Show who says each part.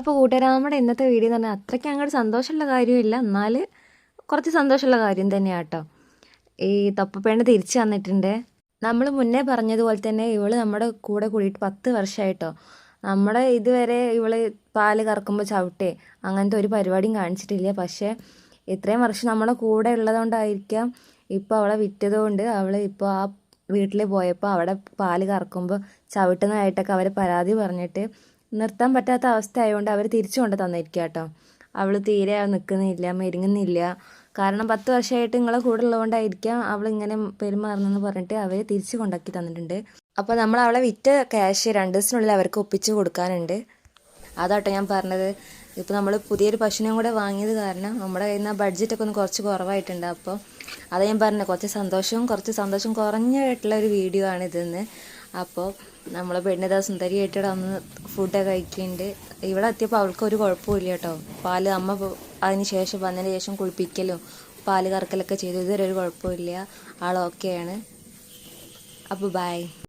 Speaker 1: അപ്പോൾ കൂട്ടുകാരാ നമ്മുടെ ഇന്നത്തെ വീഡിയോ എന്ന് പറഞ്ഞാൽ അത്രയ്ക്ക് അങ്ങോട്ട് സന്തോഷമുള്ള കാര്യമില്ല. എന്നാൽ കുറച്ച് സന്തോഷമുള്ള കാര്യം തന്നെയാണ് കേട്ടോ ഈ തൊപ്പപ്പേണ്ട തിരിച്ചു വന്നിട്ടുണ്ട്. നമ്മൾ മുന്നേ പറഞ്ഞതുപോലെ തന്നെ ഇവൾ നമ്മുടെ കൂടെ കൂടിയിട്ട് പത്ത് വർഷമായിട്ടോ നമ്മുടെ ഇതുവരെ ഇവൾ പാൽ കറക്കുമ്പോൾ ചവിട്ടേ അങ്ങനത്തെ ഒരു പരിപാടിയും കാണിച്ചിട്ടില്ല. പക്ഷേ ഇത്രയും വർഷം നമ്മുടെ കൂടെ ഉള്ളതുകൊണ്ടായിരിക്കാം ഇപ്പോൾ അവളെ വിറ്റതുകൊണ്ട് അവൾ ഇപ്പോൾ ആ വീട്ടിൽ പോയപ്പോൾ അവിടെ പാൽ കറക്കുമ്പോൾ ചവിട്ടുന്നതായിട്ടൊക്കെ അവർ പരാതി പറഞ്ഞിട്ട് നിർത്താൻ പറ്റാത്ത അവസ്ഥ ആയതുകൊണ്ട് അവർ തിരിച്ചു കൊണ്ട് തന്നിരിക്കുക കേട്ടോ അവൾ തീരെ നിൽക്കുന്നില്ല മെരുങ്ങുന്നില്ല. കാരണം പത്ത് വർഷമായിട്ട് നിങ്ങളെ കൂടെ ഉള്ളതുകൊണ്ടായിരിക്കാം അവൾ ഇങ്ങനെ പെരുമാറുന്നെന്ന് പറഞ്ഞിട്ട് അവർ തിരിച്ചു കൊണ്ടാക്കി തന്നിട്ടുണ്ട്. അപ്പോൾ നമ്മൾ അവളെ വിറ്റ ക്യാഷ് രണ്ട് ദിവസത്തിനുള്ളിൽ അവർക്ക് ഒപ്പിച്ച് കൊടുക്കാനുണ്ട്. അതാട്ടോ ഞാൻ പറഞ്ഞത്. ഇപ്പോൾ നമ്മൾ പുതിയൊരു പശുവിനെയും കൂടെ വാങ്ങിയത് കാരണം നമ്മുടെ കയ്യിൽ നിന്ന് ബഡ്ജറ്റൊക്കെ ഒന്ന് കുറച്ച് കുറവായിട്ടുണ്ട്. അപ്പോൾ അത് ഞാൻ പറഞ്ഞത്. കുറച്ച് സന്തോഷവും കുറച്ച് സന്തോഷം കുറഞ്ഞായിട്ടുള്ള ഒരു വീഡിയോ ആണ് ഇതെന്ന്. അപ്പോൾ നമ്മൾ പെണ്ണിത സുന്ദരിയായിട്ട് വന്ന് ഫുഡൊക്കെ കഴിക്കുന്നുണ്ട് ഇവിടെ എത്തിയപ്പോൾ അവൾക്ക് ഒരു കുഴപ്പമില്ല കേട്ടോ. പാൽ അമ്മ അതിന് ശേഷം വന്നതിന് ശേഷം കുളിപ്പിക്കലും പാൽ കറക്കലൊക്കെ ചെയ്തു. ഇതുവരെ ഒരു കുഴപ്പമില്ല ആൾ ഓക്കെയാണ്. അപ്പോൾ ബൈ